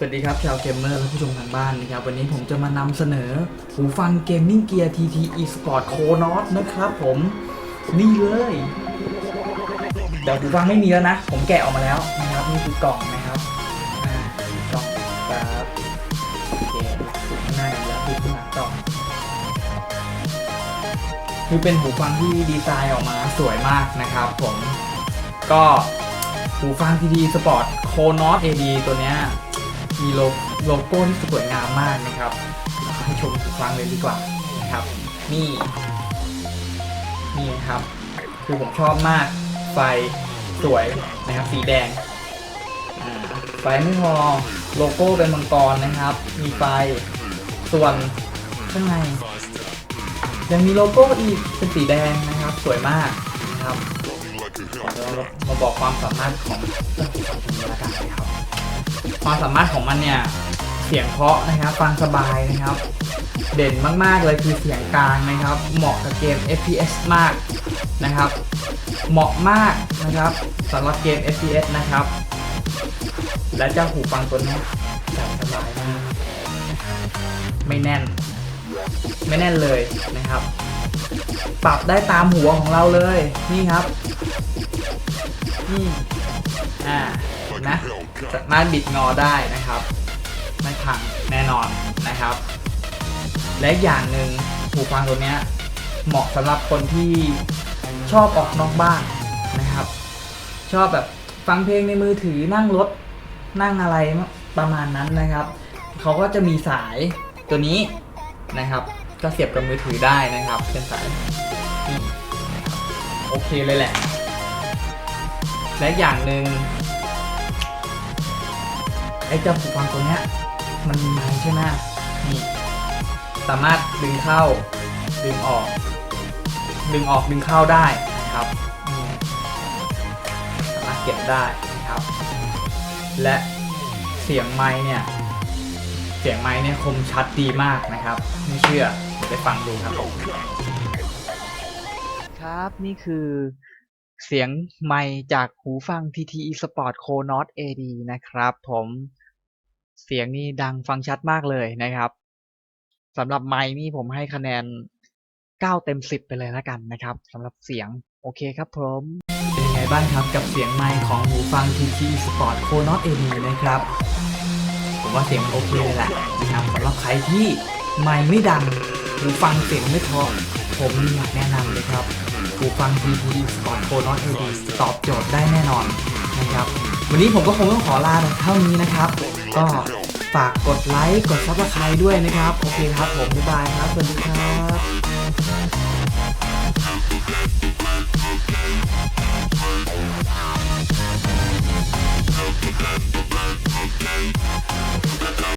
สวัสดีครับชาวเกมเมอร์และผู้ชมทางบ้านนะครับ วันนี้ผมจะมานำเสนอ หูฟังเกมมิ่งเกียร์ TT eSport c o n o t นะครับผมนี่เลยเดี๋ยวหูฟังไม่มีแล้วนะ ผมแกะออกมาแล้วนะครับนี่คือกล่องนะครับอ่ากล่องครับโอเคสุดข้างหน้าแล้วคือข้างหลังกล่องคือเป็นหูฟังที่ดีไซน์ออกมาสวยมากนะครับผมก็หูฟัง TT Sport c o n o t AD ตัวเนี้ย มีโลโก้ที่สวยงามมากนะครับให้ชมอีกครั้งเลยดีกว่านะครับ นี่ นี่นะครับ คือผมชอบมาก ไฟสวยนะครับ สีแดงไฟไม่พอโลโก้เป็นมังกรนะครับ มีไฟส่วนข้างในยังมีโลโก้อีกเป็นสีแดงนะครับ สวยมากนะครับเดี๋ยวเรามาบอกความสามารถของเจ้าหูฟังตัวนี้ละกันนะครับ ความสามารถของมันเนี่ยเสียงเพาะนะครับฟังสบายนะครับ เด่นมากๆเลยคือเสียงกลางนะครับ เหมาะกับเกม FPS มากนะครับ เหมาะมากนะครับสำหรับเกม FPS นะครับ และเจ้าหูฟังตัวนี้ใส่สบายมากไม่แน่น ไม่แน่นเลยนะครับ ปรับได้ตามหัวของเราเลยนี่ครับนี่อ่า นะ สามารถบิดงอได้นะครับ ไม่พังแน่นอนนะครับ และอย่างหนึ่งหูฟังตัวเนี้ยเหมาะสำหรับคนที่ชอบออกนอกบ้านนะครับ ชอบแบบฟังเพลงในมือถือนั่งรถนั่งอะไรประมาณนั้นนะครับ เขาก็จะมีสายตัวนี้นะครับ ก็เสียบกับมือถือได้นะครับ เป็นสายโอเคเลยแหละ และอย่างหนึ่ง ไอ้เจ้าหูฟังตัวเนี้ยมันมีไม้ใช่ไหมนี่สามารถดึงเข้าดึงออก ดึงออกดึงเข้าได้นะครับนี่สามารถเก็บได้นะครับ และเสียงไม้เนี่ยเสียงไม้เนี่ยคมชัดดีมากนะครับ ไม่เชื่อไปฟังดูครับครับนี่คือเสียงไมค์จากหูฟัง TT Sport c o n o t AD นะครับผม เสียงนี่ดังฟังชัดมากเลยนะครับสำหรับไมค์นี่ผมให้คะแนน 9 เต็ม 10 ไปเลยแล้วกันนะครับสำหรับเสียงโอเคครับผมเป็นยังไงบ้างครับกับเสียงไมค์ของหูฟัง TT Sport c o n o t AD นะครับผมว่าเสียงมันโอเคเลยแหละนะครับสำหรับใครที่ไมค์ไม่ดังหูฟังเสียงไม่พราะผมอยากแนะนำเลยครับหูฟัง TT Sport c o n o t AD ตอบโจทย์ได้แน่นอนนะครับวันนี้ผมก็คงต้องขอลาเท่านี้นะครับ็ฝากกดไลค์กดซับสไครต์ด้วยนะครับ โอเคครับผมบ๊ายบายครับสวัสดีครับ